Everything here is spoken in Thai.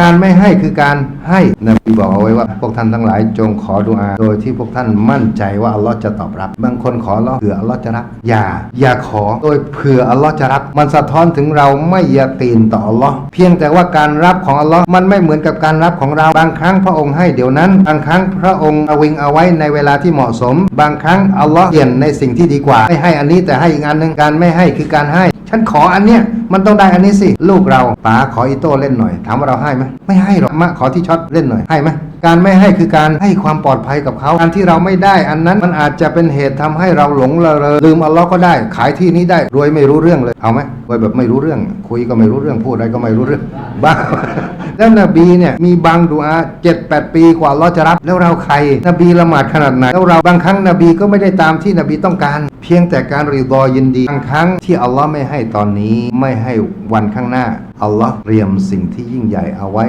การไม่ให้คือการให้นบีบอกเอาไว้ว่า พวกท่านทั้งหลายจงขอดุอา โดยที่พวกท่านมั่นใจว่าอัลลอฮ์จะตอบรับ บางคนขออัลลอฮ์เผื่ออัลลอฮ์จะรับ อย่า อย่าขอโดยเผื่ออัลลอฮ์จะรับ มันสะท้อนถึงเราไม่ยาตีนต่ออัลลอฮ์เพียงแต่ว่าการรับของอัลลอฮ์มันไม่เหมือนกับการรับของเรา บางครั้งพระองค์ให้เดี๋ยวนั้น บางครั้งพระองค์เอาวิงเอาไว้ในเวลาที่เหมาะสม บางครั้งอัลลอฮ์เปลี่ยนในสิ่งที่ดีกว่า ไม่ให้อันนี้แต่ให้อีกอันหนึ่งการไม่ให้คือการให้ฉันขออันเนี้ยมันต้องได้อันนี้สิ ลูกเราป๋าขออีโต้เล่นหน่อย ถามว่าเราให้ไหมไม่ให้หรอกมะขอที่ช็อตเล่นหน่อยให้ไหม การไม่ให้คือการให้ความปลอดภัยกับเขาการที่เราไม่ได้อันนั้นมันอาจจะเป็นเหตุทำให้เราหลงละเรอลืมอัลลอฮ์ก็ได้ ขายที่นี้ได้รวยไม่รู้เรื่องเลยเอาไหมรวยแบบไม่รู้เรื่อง คุยก็ไม่รู้เรื่องพูดอะไรก็ไม่รู้เรื่องบ้าแล้วนบีเนี่ยมีบางดุอาเจ็ดแปดปีกว่าอัลลอฮ์จะรับ แล้วเราใคร นบีละหมาดขนาดไหนแล้วเราบางครั้งนบีก็ไม่ได้ตามที่นบีต้องการ เพียงแต่การรีดอยินดีบางครั้งที่อัลลอฮ์ไม่ให้ตอนนี้ไม่ให้วันข้างหน้าอัลลอฮ์เตรียมสิ่งที่ยิ่งใหญ่เอาไว้